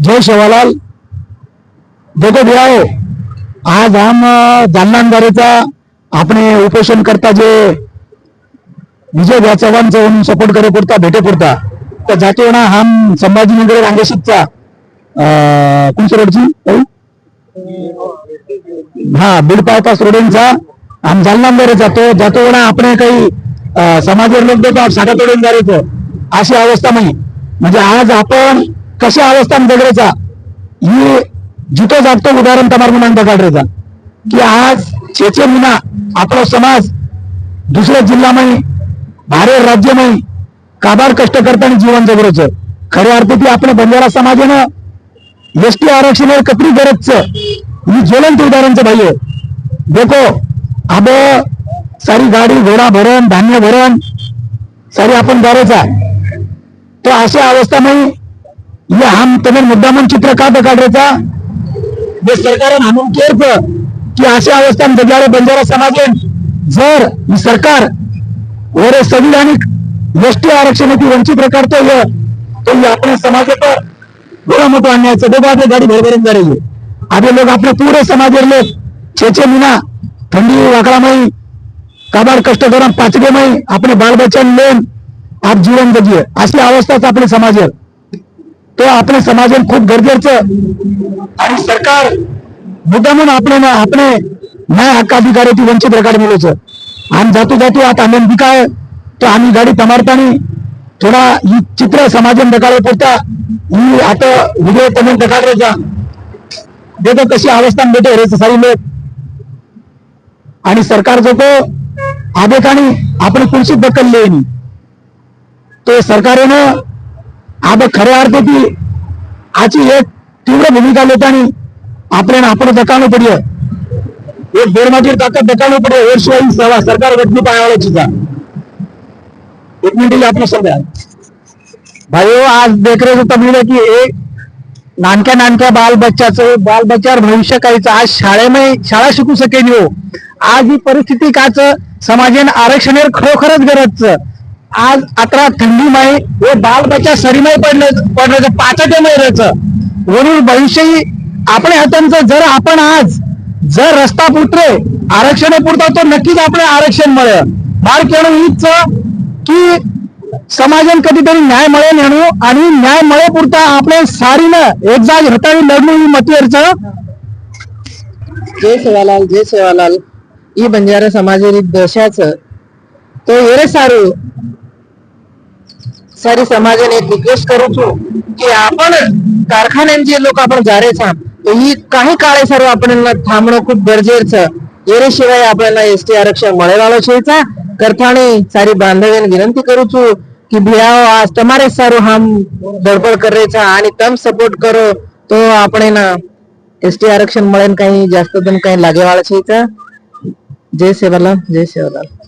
जय सेवालाल देखो भैयाओ आज हम अ, जालना अंधारेचा આપણે उपोषण करता जे विजय भैया चव्हाणचं म्हणून सपोर्ट करे पुरता भेटे पुरता तर जातो ना हम संभाजीनगर रांगेशीतचा कोणच्या रोडची ताई? हा बीड बायपास रोडचा आम जालना अंधारे जातो जातो ना आपण काही अ, समाजावर लोक देतो साठा तोडून जायचं अशी अवस्था नाही म्हणजे आज आपण कशा अवस्था दगडेचा ही जिथं जागतो उदाहरण तुम्हाला मांडता काढायचा की आज छेचे मुना आपला समाज दुसऱ्या जिल्ह्यामध्ये बाहेर राज्यमय काबाड कष्ट करताना जीवन जगण्याचं खऱ्या अर्थात आपण बंजारा समाजानं एस टी आरक्षण कपडी गरजचं ही ज्वलंत उदाहरणचं भाई देखो अब सारी गाडी घोडा भरण धान्य भरण सारी आपण द्यायचा तो अशा अवस्थामध्ये ये हम तमें मुद्दा मन चित्र का काढायचा जे सरकारन हाणून केरचं की अशा अवस्थान जगणारे बंजारा समाजेन जर ही सरकार वर संविधानिक एस टी आरक्षणाची वंचित करतो ये तो ये अपने समाजावर बड़ा मोठा अन्यायाचं देखो आपली गाडी भरभरून जाईल आधे लोक आपले पुरे समाजेर लोक छेचे मिना थंडी वाकड़ामयी काबाड कष्ट करून पाचगे माई आपले बाल बच्चन लेन आप जीवन जगिये. अशी अवस्थाच आपले समाज आहे ते आपले समाजात खूप गरजेचं आणि सरकार मुद्दामून आपले ना आपले न्याय हक्क ती वंचित रेकॉर्ड मिळायचं आणि जातो जातो आता आम्ही काय? तर आम्ही गाडी तमारतानी थोडा ही चित्र समाजन देखाडे पुरता ही आता व्हिडिओ तुम्ही देखाडायचा देतो कशी अवस्था भेटे रे सारी लोक. आणि सरकार जो तो आदेकानी आपण खुर्शी दखल लेनी तो सरकारेनं आता खऱ्या अर्थाची आची एक तीव्र भूमिका लेतानी आपल्याला आपण दकावणं पडलं. एक बेरमाटीर ताकद दकावणं पडलं वर्षवाई सेवा सरकार घटनी पायावाची का एक मिनिट आपण सध्या भाई आज देख रहे हो की एक नानक्या नानक्या बाल बच्चाचं बाल बच्चावर भविष्य कायचं आज शाळेमध्ये शाळा शिकू शकेल हो. आज ही परिस्थिती काच समाजाने आरक्षणावर खरोखरच गरजचं. आज अकरा थंडीमय व सरी सरीमय पडलं पडल्याचं पाचटेमय राहायचं वरून भविष्यही आपल्या हातांच जर आपण आज जर रस्ता पुटले आरक्षण पुरता तो नक्कीच आपण आरक्षण मिळेल. बाळ खेळू हीच की समाजान कधीतरी न्याय मिळेल म्हणू आणि न्याय मिळे पुरता आपल्या सारीनं एक जाग हटावी लढणू ही मतीवरचं जय सेवालाल जय सेवालाल. ही बंजारा समाजारी दशाच. तो येरे सारू સારી સમાજને રિક્વેસ્ટ કરું છું કે आपण कारखान्यांचे लोक आपण जारे छान तर ही काही काळेसर आपल्याला थांबणं खूप गरजेचं એરેશિવાય આપણને એસટી આરક્ષણ મળેવાળો છે તા કરથાણી સારી બાંધવીને વિનંતી કરું છું કે ભાઈ આ તમારે સારું હામ ગડબડ કરે છે આની તમ સપોર્ટ કરો તો આપણે ના એસટી આરક્ષણ મળે ને કઈ જાસ્ત કઈ લાગેવાળા છે તા જય સેવાલાલ જય સેવાલાલ